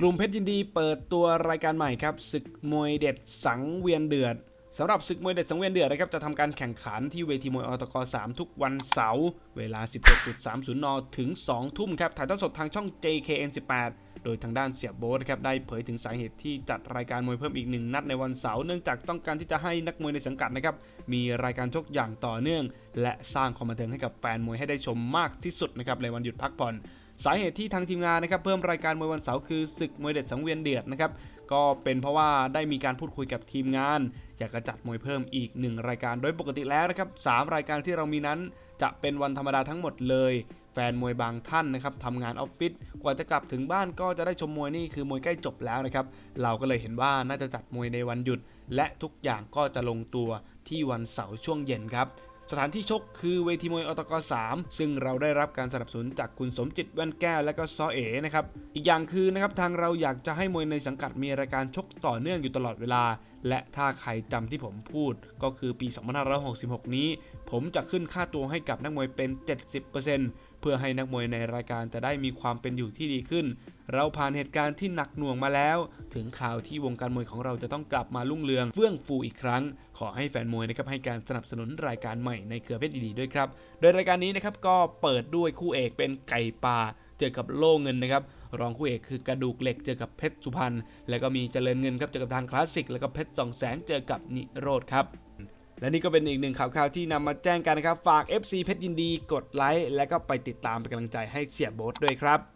กลุ่มเพชรยินดีเปิดตัวรายการใหม่ครับศึกมวยเด็ดสังเวียนเดือดสำหรับศึกมวยเด็ดสังเวียนเดือดนะครับจะทำการแข่งขันที่เวทีมวยอตก3 ทุกวันเสาร์เวลา 17.30 น ถึง 2 ทุ่มครับถ่ายทอดสดทางช่อง JKN 18 โดยทางด้านเสียบโบ๊ทครับได้เผยถึงสาเหตุที่จัดรายการมวยเพิ่มอีกหนึ่งนัดในวันเสาร์เนื่องจากต้องการที่จะให้นักมวยในสังกัดนะครับมีรายการชกอย่างต่อเนื่อง และสร้างความบันเทิงให้กับแฟนมวยให้ได้ชมมากที่สุดนะครับในวันหยุดพักผ่อน สาเหตุที่ทางทีมงานนะครับเพิ่มรายการมวยวันเสาร์คือศึกมวยเด็ดสังเวียนเดือดนะครับก็เป็นเพราะว่าได้มีการพูดคุยกับทีมงาน อยากจะจัดมวยเพิ่มอีก 1 รายการโดยปกติแล้วนะครับสามรายการที่เรามีนั้น จะเป็นวันธรรมดาทั้งหมดเลยแฟนมวยบางท่านนะครับทำงานออฟฟิศกว่าจะกลับถึงบ้านก็จะได้ชมมวยนี่คือมวยใกล้จบแล้วนะครับ เราก็เลยเห็นว่าน่าจะจัดมวยในวันหยุด และทุกอย่างก็จะลงตัวที่วันเสาร์ช่วงเย็นครับ สถานที่ชกคือเวทีมวยอตก3ซึ่งเราได้รับการสนับสนุนจากคุณสมจิตแว่นแก้วและก็ซอเอนะครับ อีกอย่างคือนะครับทางเราอยากจะให้มวยในสังกัดมีรายการชกต่อเนื่องอยู่ตลอดเวลา และถ้าใครจำที่ผมพูด ก็คือปี 2566 นี้ ผมจะขึ้นค่าตัวให้กับนักมวยเป็น 70%เพื่อให้นักมวยในรายการจะได้มีความเป็นอยู่ที่ดีขึ้น เราผ่านเหตุการณ์ที่หนักหน่วงมาแล้ว ถึงข่าวที่วงการมวยของเราจะต้องกลับมารุ่งเรืองเฟื่องฟูอีกครั้ง ขอให้แฟนมวยนะครับให้การสนับสนุนรายการใหม่ในเครือเพชรดีๆด้วยครับ โดยรายการนี้นะครับก็เปิดด้วยคู่เอกเป็นไก่ป่าเจอกับโล่เงินนะครับรองคู่เอกคือกระดูกเหล็กเจอกับเพชรสุพรรณแล้วก็มีเจริญเงินครับเจอกับทางคลาสสิกแล้วก็เพชรสองแสงเจอกับนิโรธครับ และนี่ก็เป็นอีกหนึ่งข่าวๆที่นำมาแจ้งกันนะครับ ฝาก FC เพชรยินดีกดไลค์และก็ไปติดตามเป็นกำลังใจให้เสียโบ๊ทด้วยครับ